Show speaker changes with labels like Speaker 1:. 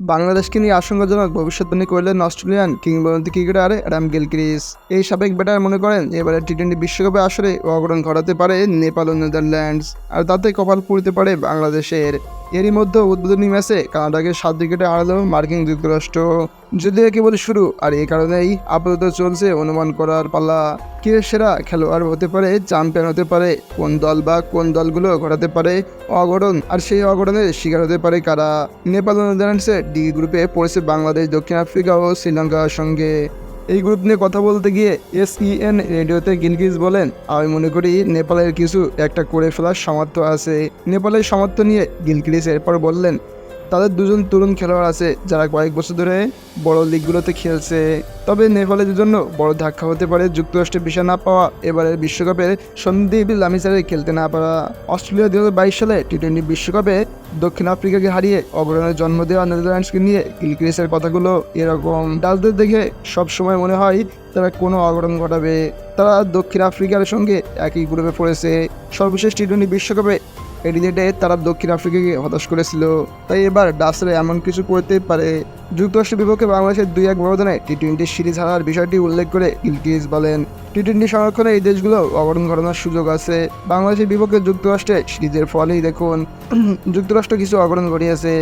Speaker 1: বাংলাদেশকে নিয়ে আশঙ্কাজনক ভবিষ্যৎবাণী করলেন অস্ট্রেলিয়ান কিংবদন্তি ক্রিকেটার অ্যাডাম গিলক্রিস। এই সাবেক ব্যাটার মনে করেন এবারে টি টোয়েন্টি বিশ্বকাপে আসরে অগ্রণ ঘটাতে পারে নেপাল ও নেদারল্যান্ডস, আর তাতে কপাল পুড়তে পারে বাংলাদেশের। এরই মধ্যে উদ্বোধনী ম্যাচে কানাডাকে সাত উইকেটে হারালো মার্কিন যুক্তরাষ্ট্র। যদিও কেবল শুরু, আর এই কারণেই আপাতত চলছে অনুমান করার পাল্লা কে সেরা খেলোয়াড় হতে পারে, চ্যাম্পিয়ন হতে পারে, কোন দল বা কোন দলগুলো ঘটাতে পারে অঘটন, আর সেই অঘটনের শিকার হতে পারে কারা? নেপাল নেদারল্যান্ডসের ডি গ্রুপে পড়েছে বাংলাদেশ, দক্ষিণ আফ্রিকা ও শ্রীলঙ্কার সঙ্গে। এই গ্রুপ নিয়ে কথা বলতে গিয়ে এস এন রেডিওতে গিলগিজ বলেন, আমি মনে করি নেপালের কিছু একটা করে ফেলার সামর্থ্য আছে। নেপালের সামর্থ্য নিয়ে গিলগিজ এরপর বললেন তাদের দুজন তরুণ খেলোয়াড় আছে যারা কয়েক বছর ধরে বড় লিগগুলোতে খেলছে। তবে নেপালের জন্য বড় ধাক্কা হতে পারে যুক্তরাষ্ট্রের বিষয় না পাওয়া এবারের বিশ্বকাপের সন্দীপ লামিসারে খেলতে না পারা অস্ট্রেলিয়া দু হাজার বাইশ সালে টি টোয়েন্টি বিশ্বকাপে দক্ষিণ আফ্রিকাকে হারিয়ে অবরণের জন্ম দেওয়া নেদারল্যান্ডসকে নিয়ে গিলক্রিসের কথাগুলো এরকম ডালদের দেখে সবসময় মনে হয় তারা কোনো অঘটন ঘটাবে। তারা দক্ষিণ আফ্রিকার সঙ্গে একই গ্রুপে পড়েছে। সর্বশেষ টি টোয়েন্টি বিশ্বকাপে এডিলেটে তারা দক্ষিণ আফ্রিকাকে হতাশ করেছিল। তাই এবার ডাসরে এমন কিছু করতে পারে। যুক্তরাষ্ট্রের বিপক্ষে বাংলাদেশের দুই এক ব্যবধানে টি টোয়েন্টি সিরিজ হারার বিষয়টি উল্লেখ করে ইলকিস বলেন টি টোয়েন্টি সংরক্ষণে এই দেশগুলো অবরণ ঘটানোর সুযোগ আছে। বাংলাদেশের বিপক্ষে যুক্তরাষ্ট্রে সিরিজের ফলেই দেখুন, যুক্তরাষ্ট্র কিছু অবরণ ঘটিয়েছে।